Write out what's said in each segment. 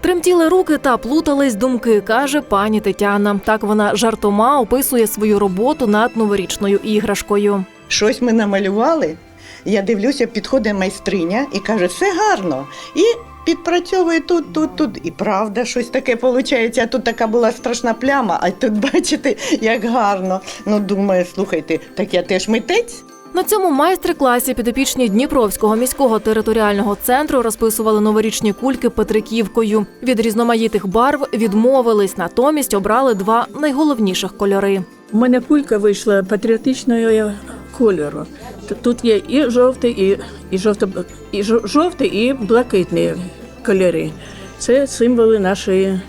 Тремтіли руки та плутались думки, каже пані Тетяна. Так вона жартома описує свою роботу над новорічною іграшкою. Щось ми намалювали. Я дивлюся, підходить майстриня і каже, все гарно. І підпрацьовує тут, тут, тут. І правда, щось таке виходить. А тут така була страшна пляма, а тут бачите, як гарно. Ну, думаю, слухайте, так я теж митець. На цьому майстер-класі підопічні Дніпровського міського територіального центру розписували новорічні кульки петриківкою. Від різноманітних барв відмовились, натомість обрали два найголовніших кольори. У мене кулька вийшла патріотичного кольору. Тут є і жовтий, і, і, жовто, і жовтий, і блакитні кольори. Це символи нашої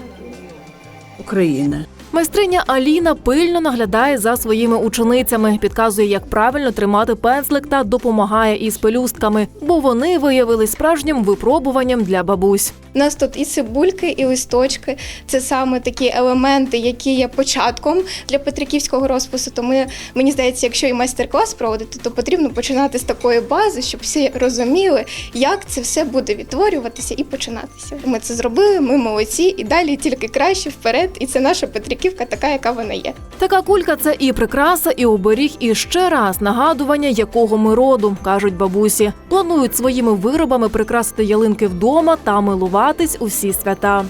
України. Майстриня Аліна пильно наглядає за своїми ученицями, підказує, як правильно тримати пензлик та допомагає із пелюстками, бо вони виявились справжнім випробуванням для бабусь. У нас тут і цибульки, і листочки. Це саме такі елементи, які є початком для петриківського розпису. Тому мені здається, якщо і майстер-клас проводити, то потрібно починати з такої бази, щоб всі розуміли, як це все буде відтворюватися і починатися. Ми це зробили, ми молодці, і далі тільки краще вперед. І це наша Петриківка, така, яка вона є. Така кулька це і прикраса, і оберіг, і ще раз нагадування, якого ми роду, кажуть бабусі. Планують своїми виробами прикрасити ялинки вдома та милуватись усі свята.